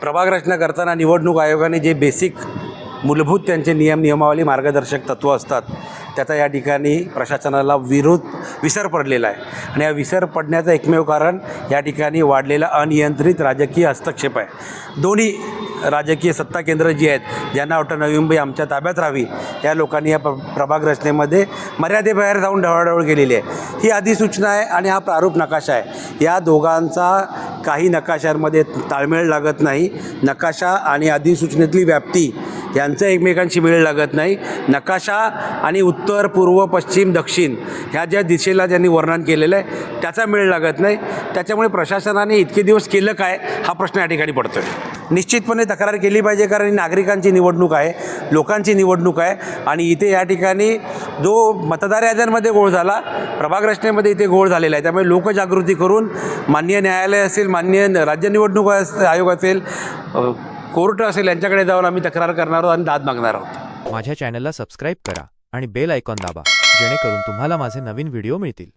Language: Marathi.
प्रभाग रचना करताना निवडणूक आयोगाने जे बेसिक मूलभूत त्यांचे नियम नियमावली मार्गदर्शक तत्त्व असतात त्याचा या ठिकाणी प्रशासनाला विरोध विसर पडलेला आहे. आणि या विसर पडण्याचं एकमेव कारण या ठिकाणी वाढलेला अनियंत्रित राजकीय हस्तक्षेप आहे. दोन्ही राजकीय सत्ता केंद्र जी आहेत ज्यांना वाटतं नवी मुंबई आमच्या ताब्यात राहावी या लोकांनी या प्र प्रभाग रचनेमध्ये मर्यादेबाहेर जाऊन ढवळाढवळ केलेली आहे. ही अधिसूचना आहे आणि हा प्रारूप नकाशा आहे. या दोघांचा काही नकाशांमध्ये ताळमेळ लागत नाही. नकाशा आणि अधिसूचनेतली व्याप्ती यांचं एकमेकांशी मेळ लागत नाही. नकाशा आणि उत्तर पूर्व पश्चिम दक्षिण ह्या ज्या दिशेला ज्यांनी वर्णन केलेलं आहे त्याचा मेळ लागत नाही. त्याच्यामुळे प्रशासनाने इतके दिवस केलं काय हा प्रश्न या ठिकाणी पडतो आहे निश्चितपणे तक्रार केली पाहिजे कारण नागरिकांची निवडणूक आहे लोकांची निवडणूक आहे. आणि इथे या ठिकाणी जो मतदार याद्यांमध्ये गोळ झाला प्रभाग रचनेमध्ये इथे गोळ झालेला आहे. त्यामुळे लोकजागृती करून मान्य न्यायालय असेल मान्य राज्य निवडणूक आयोग असेल कोर्ट असेल यांच्याकडे जाऊन आम्ही तक्रार करणार आहोत आणि दाद मागणार आहोत. माझ्या चॅनलला सबस्क्राईब करा आणि बेल आयकॉन दाबा जेणेकरून तुम्हाला माझे नवीन व्हिडिओ मिळतील.